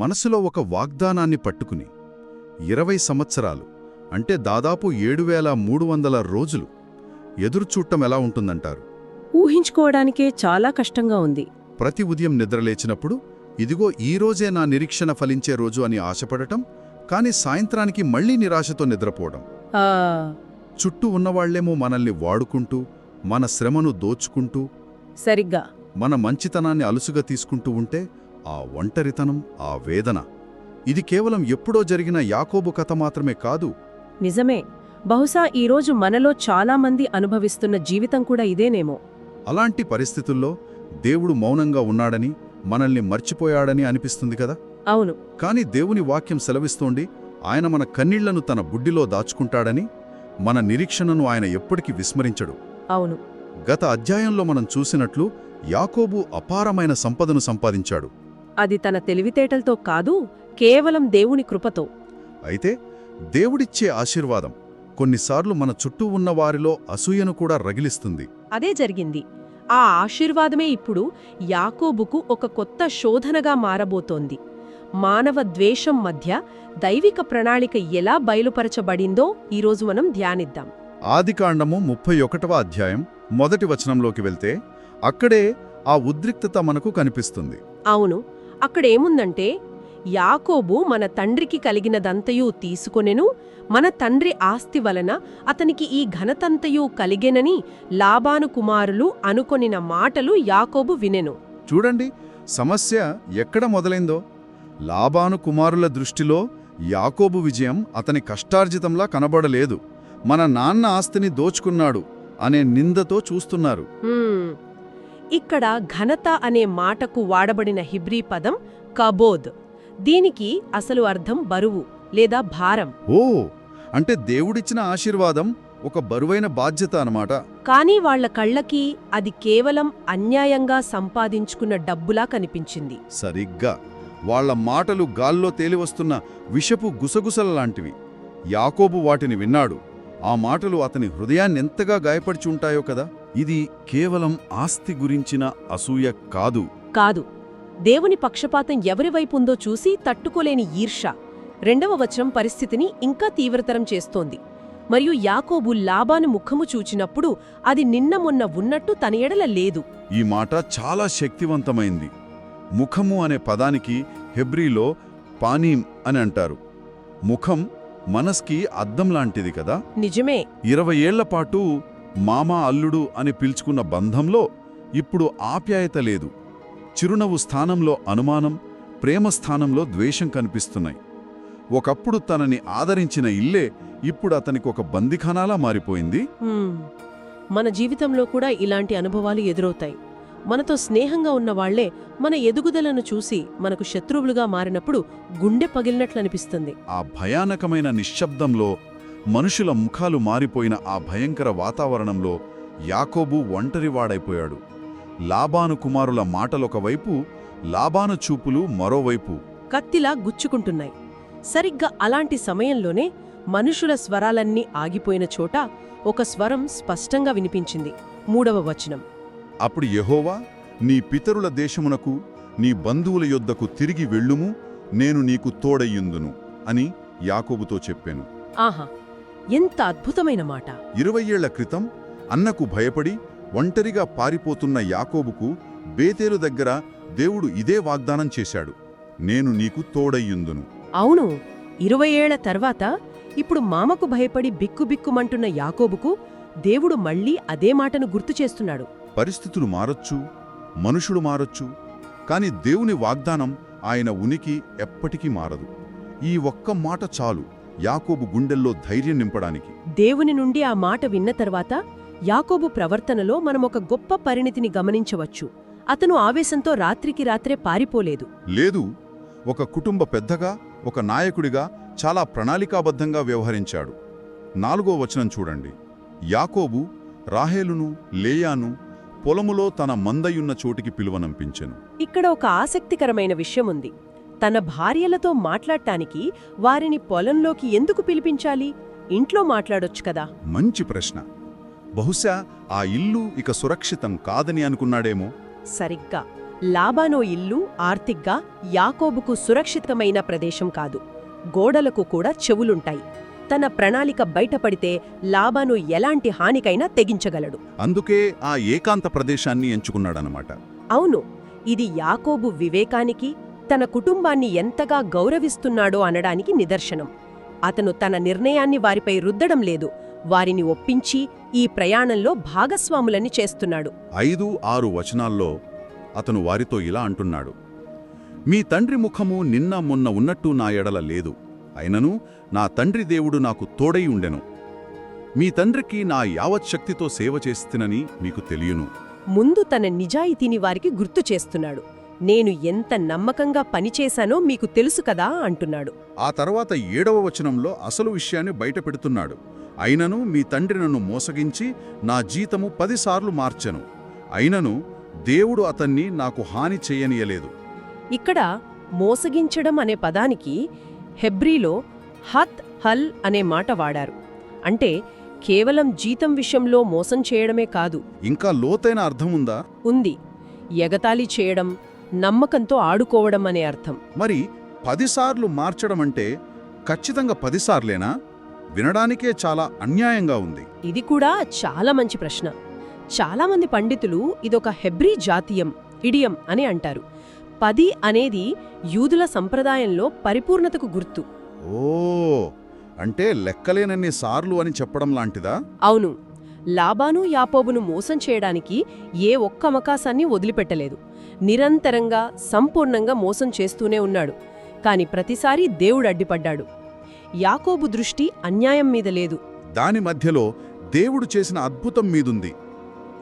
మనసులో ఒక వాగ్దానాన్ని పట్టుకుని ఇరవై సంవత్సరాలు అంటే దాదాపు ఏడు వేల మూడు వందల రోజులు ఎదురుచూట్టం ఎలా ఉంటుందంటారు? ఊహించుకోవడానికే చాలా కష్టంగా ఉంది. ప్రతి ఉదయం నిద్రలేచినప్పుడు ఇదిగో ఈ రోజే నా నిరీక్షణ ఫలించే రోజు అని ఆశపడటం కాని సాయంత్రానికి మళ్ళీ నిరాశతో నిద్రపోవడం. చుట్టూ ఉన్నవాళ్ళేమో మనల్ని వాడుకుంటూ మన శ్రమను దోచుకుంటూ సరిగ్గా. మన మంచితనాన్ని అలుసుగా తీసుకుంటూ ఉంటే ఆ ఒంటరితనం ఆ వేదన. ఇది కేవలం ఎప్పుడో జరిగిన యాకోబు కథ మాత్రమే కాదు. నిజమే. బహుశా ఈరోజు మనలో చాలామంది అనుభవిస్తున్న జీవితం కూడా ఇదేనేమో. అలాంటి పరిస్థితుల్లో దేవుడు మౌనంగా ఉన్నాడని మనల్ని మర్చిపోయాడని అనిపిస్తుంది కదా? అవును. కాని దేవుని వాక్యం సెలవిస్తోంది ఆయన మన కన్నీళ్ళను తన బుడ్డిలో దాచుకుంటాడని మన నిరీక్షణను ఆయన ఎప్పటికీ విస్మరించడు. అవును. గత అధ్యాయంలో మనం చూసినట్లు యాకోబు అపారమైన సంపదను సంపాదించాడు. అది తన తెలివితేటలతో కాదు కేవలం దేవుని కృపతో. అయితే దేవుడిచ్చే ఆశీర్వాదం కొన్నిసార్లు మన చుట్టూ ఉన్న వారిలో అసూయను కూడా రగిలిస్తుంది. అదే జరిగింది. ఆ ఆశీర్వాదమే ఇప్పుడు యాకోబుకు ఒక కొత్త శోధనగా మారబోతోంది. మానవ ద్వేషం మధ్య దైవిక ప్రణాళిక ఎలా బయలుపరచబడిందో ఈరోజు మనం ధ్యానిద్దాం. ఆదికాండము ముప్పై ఒకటవ అధ్యాయం మొదటి వచనంలోకి వెళ్తే అక్కడే ఆ ఉద్రిక్తత మనకు కనిపిస్తుంది. అవును అక్కడేముందంటే యాకోబు మన తండ్రికి కలిగినదంతయూ తీసుకొనెను మన తండ్రి ఆస్తి వలన అతనికి ఈ ఘనతంతయూ కలిగెనని లాబాను కుమారులు అనుకొనిన మాటలు యాకోబు వినెను. చూడండి సమస్య ఎక్కడ మొదలైందో. లాబాను కుమారుల దృష్టిలో యాకోబు విజయం అతని కష్టార్జితంలా కనబడలేదు. మన నాన్న ఆస్తిని దోచుకున్నాడు అనే నిందతో చూస్తున్నారు. ఇక్కడ ఘనత అనే మాటకు వాడబడిన హిబ్రీ పదం కబోద్. దీనికి అసలు అర్థం బరువు లేదా భారం. ఓ అంటే దేవుడిచ్చిన ఆశీర్వాదం ఒక బరువైన బాధ్యత అన్నమాట. కానీ వాళ్ళ కళ్ళకి అది కేవలం అన్యాయంగా సంపాదించుకున్న డబ్బులా కనిపించింది. సరిగ్గా. వాళ్ళ మాటలు గాల్లో తేలివస్తున్న విషపు గుసగుసలలాంటివి యాకోబు వాటిని విన్నాడు. ఆ మాటలు అతని హృదయాన్నెంతగా గాయపరిచి ఉంటాయో కదా? ఇది కేవలం ఆస్తి గురించిన అసూయ కాదు. కాదు. దేవుని పక్షపాతం ఎవరి వైపుందో చూసి తట్టుకోలేని ఈర్ష. రెండవ వచనం పరిస్థితిని ఇంకా తీవ్రతరం చేస్తోంది. మరియు యాకోబు లాబాను ముఖము చూచినప్పుడు అది నిన్న మొన్న ఉన్నట్టు తన ఎడల లేదు. ఈ మాట చాలా శక్తివంతమైంది. ముఖము అనే పదానికి హెబ్రీలో పానీం అని అంటారు. ముఖం మనస్కి అద్దం లాంటిది కదా? నిజమే. ఇరవై ఏళ్ళపాటు మామ అల్లుడు అని పిలుచుకున్న బంధంలో ఇప్పుడు ఆప్యాయత లేదు. చిరునవ్వు స్థానంలో అనుమానం ప్రేమ స్థానంలో ద్వేషం కనిపిస్తున్నాయి. ఒకప్పుడు తనని ఆదరించిన ఇల్లే ఇప్పుడు అతనికి ఒక బందిఖానాలా మారిపోయింది. మన జీవితంలో కూడా ఇలాంటి అనుభవాలు ఎదురవుతాయి. మనతో స్నేహంగా ఉన్న వాళ్ళే మన ఎదుగుదలను చూసి మనకు శత్రువులుగా మారినప్పుడు గుండె పగిలినట్లనిపిస్తుంది ఆ భయానకమైన నిశ్శబ్దంలో మనుషుల ముఖాలు మారిపోయిన ఆ భయంకర వాతావరణంలో యాకోబు ఒంటరివాడైపోయాడు. లాబాను కుమారుల మాటలొకవైపు లాబాను చూపులు మరోవైపు. కత్తిలా గుచ్చుకుంటున్నాయి. సరిగ్గా అలాంటి సమయంలోనే మనుషుల స్వరాలన్నీ ఆగిపోయిన చోట ఒక స్వరం స్పష్టంగా వినిపించింది. మూడవ వచనం. అప్పుడు యెహోవా నీ పితరుల దేశమునకు నీ బంధువుల యొద్దకు తిరిగి వెళ్ళుము నేను నీకు తోడయ్యుందును అని యాకోబుతో చెప్పాను. ఆహా ఎంత అద్భుతమైన మాట. ఇరవై ఏళ్ళ క్రితం అన్నకు భయపడి ఒంటరిగా పారిపోతున్న యాకోబుకు బేతేలు దగ్గర దేవుడు ఇదే వాగ్దానం చేశాడు నేను నీకు తోడయ్యుందును. అవును ఇరవై ఏళ్ళ తర్వాత ఇప్పుడు మామకు భయపడి బిక్కుబిక్కుమంటున్న యాకోబుకు దేవుడు మళ్ళీ అదే మాటను గుర్తు చేస్తున్నాడు. పరిస్థితులు మారొచ్చు మనుషుడు మారొచ్చు కాని దేవుని వాగ్దానం ఆయన ఉనికి ఎప్పటికీ మారదు. ఈ ఒక్క మాట చాలు యాకోబు గుండెల్లో ధైర్యం నింపడానికి. దేవుని నుండి ఆ మాట విన్న తర్వాత యాకోబు ప్రవర్తనలో మనమొక గొప్ప పరిణితిని గమనించవచ్చు. అతను ఆవేశంతో రాత్రికి రాత్రే పారిపోలేదు. లేదు ఒక కుటుంబ పెద్దగా ఒక నాయకుడిగా చాలా ప్రణాళికాబద్ధంగా వ్యవహరించాడు. నాలుగో వచనం చూడండి. యాకోబు రాహేలును లేయాను పొలములో తన మందయున్న చోటికి పిలువనంపించెను. ఇక్కడ ఒక ఆసక్తికరమైన విషయముంది. తన భార్యలతో మాట్లాడటానికి వారిని పొలంలోకి ఎందుకు పిలిపించాలి? ఇంట్లో మాట్లాడొచ్చు కదా? మంచి ప్రశ్న. బహుశా ఆ ఇల్లు ఇక సురక్షితం కాదని అనుకున్నాడేమో. సరిగ్గా. లాబానో ఇల్లు ఆర్థిగ్గా యాకోబుకు సురక్షితమైన ప్రదేశం కాదు. గోడలకు కూడా చెవులుంటాయి. తన ప్రణాళిక బయటపడితే లాబాను ఎలాంటి హానికైనా తెగించగలడు. అందుకే ఆ ఏకాంత ప్రదేశాన్ని ఎంచుకున్నాడనమాట అవును ఇది యాకోబు వివేకానికి తన కుటుంబాన్ని ఎంతగా గౌరవిస్తున్నాడో అనడానికి నిదర్శనం. అతను తన నిర్ణయాన్ని వారిపై రుద్దడం లేదు వారిని ఒప్పించి ఈ ప్రయాణంలో భాగస్వాములని చేస్తున్నాడు. ఐదు ఆరు వచనాల్లో అతను వారితో ఇలా అంటున్నాడు మీ తండ్రి ముఖము నిన్న మొన్న ఉన్నట్టు నా ఎడల లేదు. అయినను నా తండ్రి దేవుడు నాకు తోడై ఉండెను. మీ తండ్రికి నా యావత్ శక్తితో సేవ చేస్తునని మీకు తెలియను. ముందు తన నిజాయితీని వారికి గుర్తు చేస్తున్నాడు. నేను ఎంత నమ్మకంగా పనిచేశానో మీకు తెలుసు కదా అంటున్నాడు. ఆ తర్వాత ఏడవ వచనంలో అసలు విషయాన్ని బయట పెడుతున్నాడు అయినను మీ తండ్రి నన్ను మోసగించి నా జీతము పదిసార్లు మార్చెను. అయినను దేవుడు అతన్ని నాకు హాని చేయనీయలేదు. ఇక్కడ మోసగించడం అనే పదానికి హెబ్రీలో హత్ హల్ అనే మాట వాడారు. అంటే కేవలం జీతం విషయంలో మోసం చేయడమే కాదు. ఇంకా లోతైన అర్థం ఉందా? ఉంది. ఎగతాళి చేయడం నమ్మకంతో ఆడుకోవడం అనే అర్థం. మరి పదిసార్లు మార్చడం అంటే ఖచ్చితంగా పదిసార్లేనా వినడానికే చాలా అన్యాయంగా ఉంది. ఇది కూడా చాలా మంచి ప్రశ్న. చాలామంది పండితులు ఇదొక హెబ్రీ జాతీయం ఇడియం అని అంటారు. పది అనేది యూదుల సంప్రదాయంలో పరిపూర్ణతకు గుర్తు. ఓ అంటే లెక్కలేనన్ని సార్లు అని చెప్పడం లాంటిదా? అవును. లాబాను యాపోబును మోసం చేయడానికి ఏ ఒక్క అవకాశాన్ని వదిలిపెట్టలేదు. నిరంతరంగా సంపూర్ణంగా మోసం చేస్తూనే ఉన్నాడు. కాని ప్రతిసారీ దేవుడు అడ్డిపడ్డాడు. యాకోబు దృష్టి అన్యాయం మీద లేదు. దాని మధ్యలో దేవుడు చేసిన అద్భుతం మీదుంది.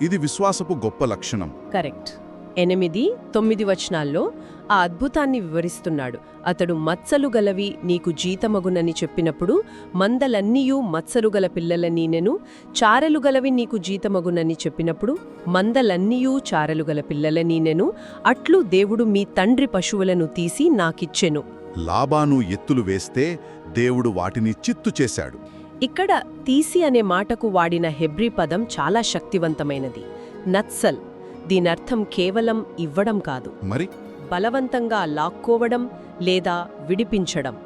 ఇది విశ్వాసపు గొప్ప లక్షణం. కరెక్ట్. ఎనిమిది తొమ్మిది వచనాల్లో ఆ అద్భుతాన్ని వివరిస్తున్నాడు. అతడు మత్సలు గలవి నీకు జీతమగునని చెప్పినప్పుడు మందలన్నీయూ మత్సలు గల పిల్లల నీనెను చారెలు గలవి నీకు జీతమగునని చెప్పినప్పుడు మందలన్నీయూ చారెలు గల పిల్లల నీనెను అట్లు దేవుడు మీ తండ్రి పశువులను తీసి నాకిచ్చెను. లాబాను ఎత్తులు వేస్తే దేవుడు వాటిని చిత్తు చేశాడు. ఇక్కడ తీసి అనే మాటకు వాడిన హెబ్రీ పదం చాలా శక్తివంతమైనది. నత్సల్ దీనర్థం కేవలం ఇవ్వడం కాదు. మరి? బలవంతంగా లాక్కోవడం లేదా విడిపించడం.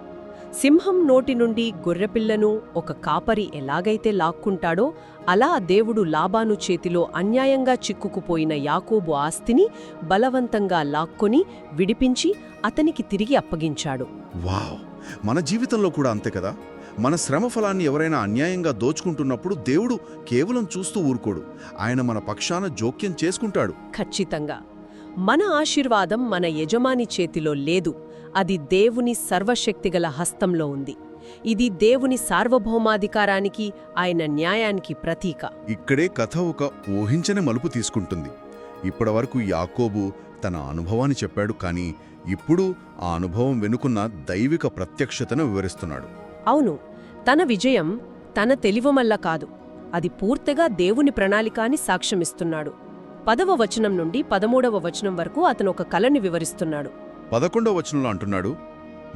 సింహం నోటి నుండి గొర్రెపిల్లను ఒక కాపరి ఎలాగైతే లాక్కుంటాడో అలా దేవుడు లాబాను చేతిలో అన్యాయంగా చిక్కుకుపోయిన యాకోబు ఆస్తిని బలవంతంగా లాక్కొని విడిపించి అతనికి తిరిగి అప్పగించాడు. వావ్! మన జీవితంలో కూడా అంతే కదా? మన శ్రమ ఫలాన్ని ఎవరైనా అన్యాయంగా దోచుకుంటున్నప్పుడు దేవుడు కేవలం చూస్తూ ఊరుకోడు. ఆయన మన పక్షాన జోక్యం చేసుకుంటాడు. ఖచ్చితంగా. మన ఆశీర్వాదం మన యజమాని చేతిలో లేదు. అది దేవుని సర్వశక్తిగల హస్తంలో ఉంది. ఇది దేవుని సార్వభౌమాధికారానికి ఆయన న్యాయానికి ప్రతీక. ఇక్కడే కథ ఒక ఊహించని మలుపు తీసుకుంటుంది. ఇప్పటివరకు యాకోబు తన అనుభవాన్ని చెప్పాడు కానీ ఇప్పుడు ఆ అనుభవం వెనుకున్న దైవిక ప్రత్యక్షతను వివరిస్తున్నాడు. అవును తన విజయం తన తెలివమల్ల కాదు. అది పూర్తిగా దేవుని ప్రణాళిక అని సాక్ష్యమిస్తున్నాడు. పదవ వచనం నుండి పదమూడవ వచనం వరకు అతను ఒక కలని వివరిస్తున్నాడు. పదకొండవ వచనంలో అంటున్నాడు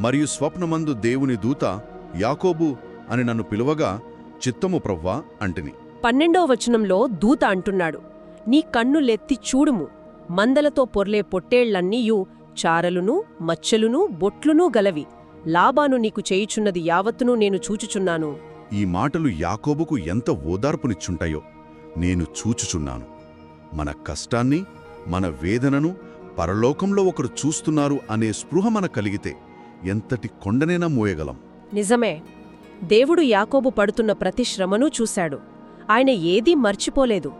మరియు స్వప్నమందు దేవుని దూత యాకోబు అని నన్ను పిలువగా చిత్తము ప్రవ్వా అంటిని. పన్నెండో వచనంలో దూత అంటున్నాడు నీ కన్నులెత్తి చూడుము. మందలతో పొర్లే పొట్టేళ్ళన్నీయూ చారలును మచ్చలును బొట్లునూ గలవి. లాబాను నీకు చేయుచున్నది యావత్తునూ నేను చూచుచున్నాను. ఈ మాటలు యాకోబుకు ఎంత ఓదార్పునిచ్చుంటాయో నేను చూచుచున్నాను. మన కష్టాన్ని మన వేదనను పరలోకంలో ఒకరు చూస్తున్నారు అనే స్పృహ మన కలిగితే ఎంతటి కొండనైనా మోయగలం. నిజమే. దేవుడు యాకోబు పడుతున్న ప్రతి శ్రమనూ చూశాడు. ఆయన ఏదీ మర్చిపోలేదు.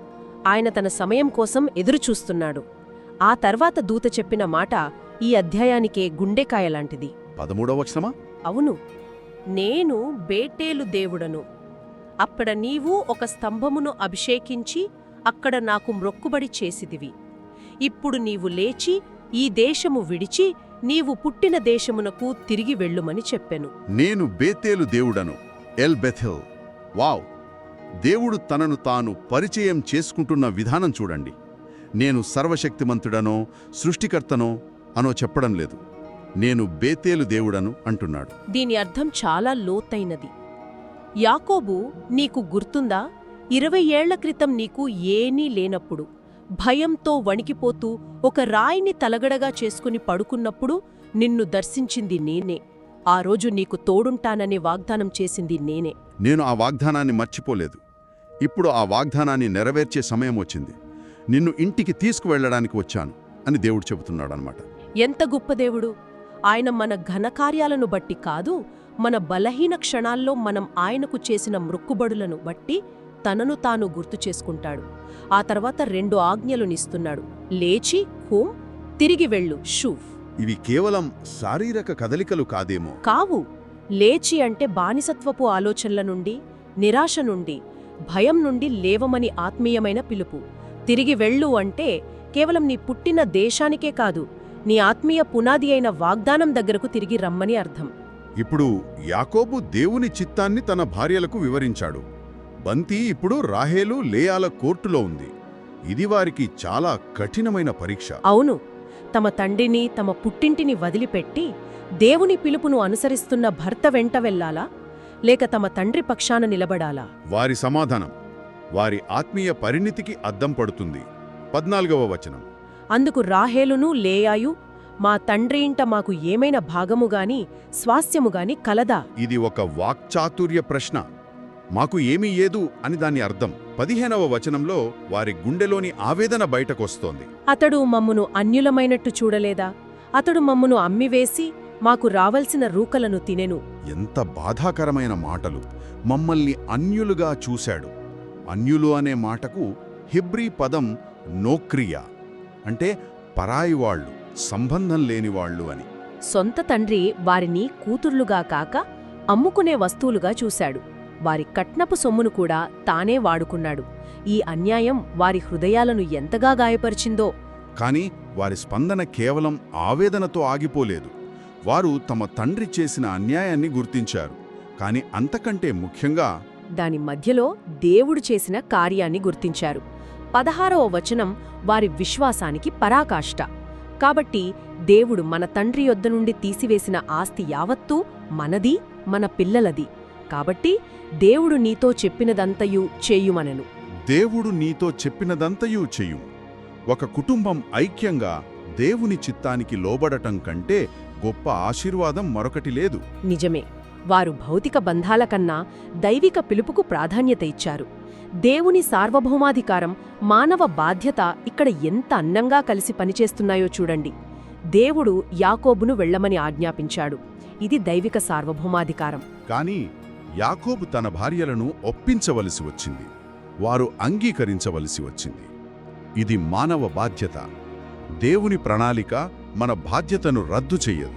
ఆయన తన సమయం కోసం ఎదురుచూస్తున్నాడు. ఆ తర్వాత దూత చెప్పిన మాట ఈ అధ్యాయానికే గుండెకాయలాంటిది పదమూడవ వచనమా? అవును. నేను బేటేలు దేవుడను. అక్కడ నీవు ఒక స్తంభమును అభిషేకించి అక్కడ నాకు మ్రొక్కుబడి చేసిదివి. ఇప్పుడు నీవు లేచి ఈ దేశము విడిచి నీవు పుట్టిన దేశమునకు తిరిగి వెళ్ళుమని చెప్పెను. నేను బేతేలు దేవుడను ఎల్ బెథెల్. వావ్! దేవుడు తనను తాను పరిచయం చేసుకుంటున్న విధానం చూడండి. నేను సర్వశక్తిమంతుడనో సృష్టికర్తనో అనో చెప్పడం లేదు. నేను బేతేలు దేవుడను అంటున్నాడు. దీని అర్థం చాలా లోతైనది. యాకోబు నీకు గుర్తుందా? ఇరవై ఏళ్ళ క్రితం నీకు ఏనీ లేనప్పుడు భయంతో వణికిపోతూ ఒక రాయిని తలగడగా చేసుకుని పడుకున్నప్పుడు నిన్ను దర్శించింది నేనే. ఆ రోజు నీకు తోడుంటాననే వాగ్దానం చేసింది నేనే. నేను ఆ వాగ్దానాన్ని మర్చిపోలేదు. ఇప్పుడు ఆ వాగ్దానాన్ని నెరవేర్చే సమయం వచ్చింది. నిన్ను ఇంటికి తీసుకువెళ్ళడానికి వచ్చాను అని దేవుడు చెబుతున్నాడనమాట ఎంత గొప్ప దేవుడు? ఆయన మన ఘనకార్యాలను బట్టి కాదు మన బలహీన క్షణాల్లో మనం ఆయనకు చేసిన మృక్కుబడులను బట్టి తనను తాను గుర్తు చేసుకుంటాడు. ఆ తర్వాత రెండు ఆజ్ఞలునిస్తున్నాడు లేచి హూం తిరిగి వెళ్ళు షూఫ్. ఇవి కేవలం శారీరక కదలికలు కాదేమో. కావు. లేచి అంటే బానిసత్వపు ఆలోచనల నుండి నిరాశ నుండి భయం నుండి లేవమని ఆత్మీయమైన పిలుపు. తిరిగి వెళ్ళు అంటే కేవలం నీ పుట్టిన దేశానికే కాదు నీ ఆత్మీయ పునాది అయిన వాగ్దానం దగ్గరకు తిరిగి రమ్మని అర్థం. ఇప్పుడు యాకోబు దేవుని చిత్తాన్ని తన భార్యలకు వివరించాడు. బంతి ఇప్పుడు రాహేలు లేయాల కోర్టులో ఉంది. ఇది వారికి చాలా కఠినమైన పరీక్ష. అవును. తమ తండ్రిని తమ పుట్టింటిని వదిలిపెట్టి దేవుని పిలుపును అనుసరిస్తున్న భర్త వెంట వెళ్ళాలా? లేక తమ తండ్రి పక్షాన నిలబడాలా? వారి సమాధానం. వారి ఆత్మీయ పరిణితికి అద్దం పడుతుంది. పద్నాలుగవ వచనం. అందుకు రాహేలును లేయాయు మా తండ్రి ఇంట మాకు ఏమైనా భాగముగాని స్వాస్థ్యముగాని కలదా? ఇది ఒక వాక్చాతుర్య ప్రశ్న. మాకు ఏమీ ఏదు అని దాని అర్థం. పదిహేనవ వచనంలో వారి గుండెలోని ఆవేదన బయటకొస్తోంది. అతడు మమ్మును అన్యులమైనట్టు చూడలేదా? అతడు మమ్మును అమ్మివేసి మాకు రావలసిన రూకలను తినెను. ఎంత బాధాకరమైన మాటలు. మమ్మల్ని అన్యులుగా చూశాడు. అన్యులు అనే మాటకు హిబ్రీ పదం నోక్రియా. అంటే పరాయివాళ్ళు సంబంధం లేనివాళ్ళు అని. సొంత తండ్రి వారిని కూతుర్లుగా కాక అమ్ముకునే వస్తువులుగా చూశాడు. వారి కట్నపు సొమ్మును కూడా తానే వాడుకున్నాడు. ఈ అన్యాయం వారి హృదయాలను ఎంతగా గాయపరిచిందో. కాని వారి స్పందన కేవలం ఆవేదనతో ఆగిపోలేదు. వారు తమ తండ్రి చేసిన అన్యాయాన్ని గుర్తించారు. కాని అంతకంటే ముఖ్యంగా దాని మధ్యలో దేవుడు చేసిన కార్యాన్ని గుర్తించారు. పదహారవ వచనం వారి విశ్వాసానికి పరాకాష్ట. కాబట్టి దేవుడు మన తండ్రి యొద్ద నుండి తీసివేసిన ఆస్తి యావత్తూ మనది మన పిల్లలది. కాబట్టి దేవుడు నీతో చెప్పినదంతయు చేయుమనెను. దేవుడు నీతో చెప్పినదంతయూ చెయ్యు ఒక కుటుంబం ఐక్యంగా దేవుని చిత్తానికి లోబడటం కంటే గొప్ప ఆశీర్వాదం మరొకటి లేదు. నిజమే. వారు భౌతిక బంధాల కన్నా దైవిక పిలుపుకు ప్రాధాన్యత ఇచ్చారు. దేవుని సార్వభౌమాధికారం మానవ బాధ్యత ఇక్కడ ఎంత అందంగా కలిసి పనిచేస్తున్నాయో చూడండి. దేవుడు యాకోబును వెళ్ళమని ఆజ్ఞాపించాడు. ఇది దైవిక సార్వభౌమాధికారం. కాని యాకోబు తన భార్యలను ఒప్పించవలసి వచ్చింది. వారు అంగీకరించవలసి వచ్చింది. ఇది మానవ బాధ్యత. దేవుని ప్రణాళిక మన బాధ్యతను రద్దు చెయ్యదు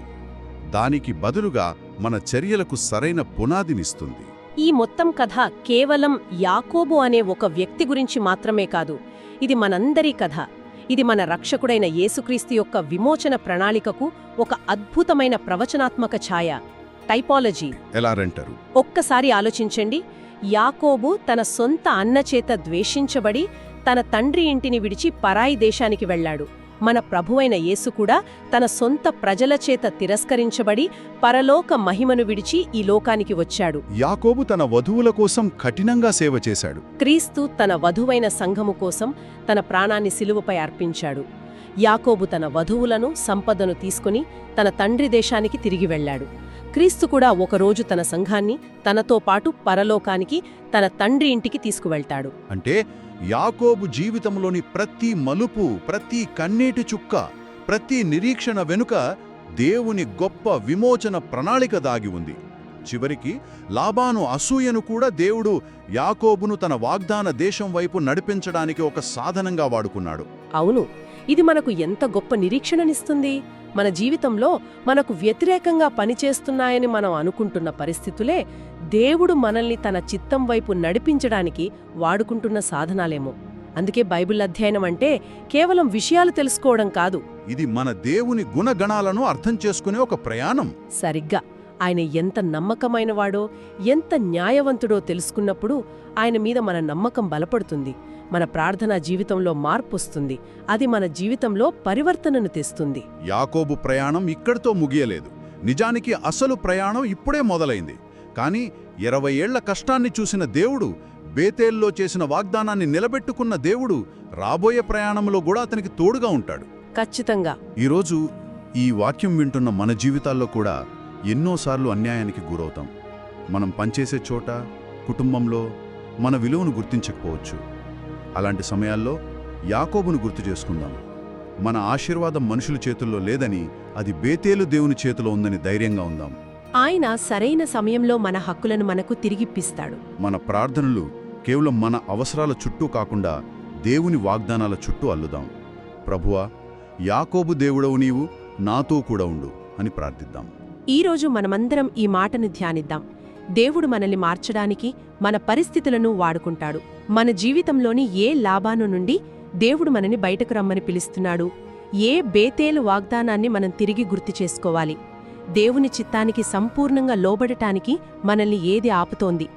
దానికి బదులుగా మన చర్యలకు సరైన పునాదినిస్తుంది. ఈ మొత్తం కథ కేవలం యాకోబు అనే ఒక వ్యక్తి గురించి మాత్రమే కాదు ఇది మనందరి కథ. ఇది మన రక్షకుడైన యేసుక్రీస్తు యొక్క విమోచన ప్రణాళికకు ఒక అద్భుతమైన ప్రవచనాత్మక ఛాయ టైపాలజీ. ఎలారంటారు ఒక్కసారి ఆలోచించండి యాకోబు తన సొంత అన్నచేత ద్వేషించబడి తన తండ్రి ఇంటిని విడిచి పరాయి దేశానికి వెళ్ళాడు. మన ప్రభువైన యేసు కూడా తన సొంత ప్రజల చేత తిరస్కరించబడి పరలోక మహిమను విడిచి ఈ లోకానికి వచ్చాడు. యాకోబు తన వధువుల కోసం కఠినంగా సేవ చేశాడు. క్రీస్తు తన వధువైన సంఘము కోసం తన ప్రాణాన్ని సిలువపై అర్పించాడు. యాకోబు తన వధువులను సంపదను తీసుకుని తన తండ్రి దేశానికి తిరిగి వెళ్ళాడు. క్రీస్తు కూడా ఒకరోజు తన సంఘాన్ని తనతో పాటు పరలోకానికి తన తండ్రి ఇంటికి తీసుకువెళ్తాడు. అంటే యాకోబు జీవితంలోని ప్రతి మలుపు ప్రతి కన్నీటి చుక్క ప్రతి నిరీక్షణ వెనుక దేవుని గొప్ప విమోచన ప్రణాళిక దాగి ఉంది. చివరికి లాబాను అసూయను కూడా దేవుడు యాకోబును తన వాగ్దాన దేశం వైపు నడిపించడానికి ఒక సాధనంగా వాడుకున్నాడు. అవును. ఇది మనకు ఎంత గొప్ప నిరీక్షణనిస్తుంది? మన జీవితంలో మనకు వ్యతిరేకంగా పనిచేస్తున్నాయని మనం అనుకుంటున్న పరిస్థితులే దేవుడు మనల్ని తన చిత్తం వైపు నడిపించడానికి వాడుకుంటున్న సాధనాలేమో. అందుకే బైబిల్ అధ్యయనం అంటే కేవలం విషయాలు తెలుసుకోవడం కాదు. ఇది మన దేవుని గుణగణాలను అర్థం చేసుకునే ఒక ప్రయాణం. సరిగ్గా. ఆయన ఎంత నమ్మకమైనవాడో ఎంత న్యాయవంతుడో తెలుసుకున్నప్పుడు ఆయన మీద మన నమ్మకం బలపడుతుంది. మన ప్రార్థనా జీవితంలో మార్పొస్తుంది. అది మన జీవితంలో పరివర్తనను తెస్తుంది. యాకోబు ప్రయాణం ఇక్కడితో ముగియలేదు. నిజానికి అసలు ప్రయాణం ఇప్పుడే మొదలైంది. కానీ ఇరవై ఏళ్ళ కష్టాన్ని చూసిన దేవుడు బేతేల్లో చేసిన వాగ్దానాన్ని నిలబెట్టుకున్న దేవుడు రాబోయే ప్రయాణంలో కూడా అతనికి తోడుగా ఉంటాడు. ఖచ్చితంగా. ఈరోజు ఈ వాక్యం వింటున్న మన జీవితాల్లో కూడా ఎన్నోసార్లు అన్యాయానికి గురవుతాం. మనం పనిచేసే చోట కుటుంబంలో మన విలువను గుర్తించకపోవచ్చు. అలాంటి సమయాల్లో యాకోబును గుర్తు చేసుకుందాం. మన ఆశీర్వాదం మనుషుల చేతుల్లో లేదని అది బేతేలు దేవుని చేతిలో ఉందని ధైర్యంగా ఉందాం. ఆయన సరైన సమయంలో మన హక్కులను మనకు తిరిగిప్పిస్తాడు. మన ప్రార్థనలు కేవలం మన అవసరాల చుట్టూ కాకుండా దేవుని వాగ్దానాల చుట్టూ అల్లుదాం. ప్రభువా యాకోబు దేవుడవు నీవు నాతో కూడా ఉండు అని ప్రార్థిద్దాం. ఈరోజు మనమందరం ఈ మాటను ధ్యానిద్దాం. దేవుడు మనల్ని మార్చడానికి మన పరిస్థితులను వాడుకుంటాడు. మన జీవితంలోని ఏ లాభాను నుండి దేవుడు మనని బయటకు రమ్మని పిలుస్తున్నాడు. ఏ బేతేలు వాగ్దానాన్ని మనం తిరిగి గుర్తు చేసుకోవాలి. దేవుని చిత్తానికి సంపూర్ణంగా లోబడటానికి మనల్ని ఏది ఆపుతోంది?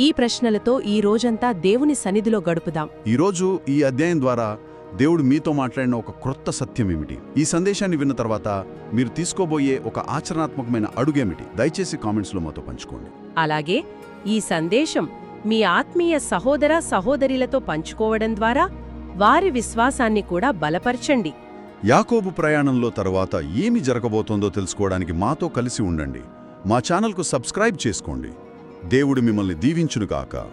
ఈ ప్రశ్నలతో ఈ రోజంతా దేవుని సన్నిధిలో గడుపుదాం. ఈరోజు ఈ అధ్యాయం ద్వారా దేవుడు మీతో మాట్లాడిన ఒక క్రొత్త సత్యం ఏమిటి? ఈ సందేశాన్ని విన్న తర్వాత మీరు తీసుకోబోయే ఒక ఆచరణాత్మకమైన అడుగేమిటి దయచేసి కామెంట్స్లో మాతో పంచుకోండి. అలాగే ఈ సందేశం మీ ఆత్మీయ సహోదర సహోదరిలతో పంచుకోవడం ద్వారా వారి విశ్వాసాన్ని కూడా బలపరచండి. యాకోబు ప్రయాణంలో తర్వాత ఏమి జరగబోతోందో తెలుసుకోవడానికి మాతో కలిసి ఉండండి. మా ఛానల్కు సబ్స్క్రైబ్ చేసుకోండి. దేవుడు మిమ్మల్ని దీవించునుగాక.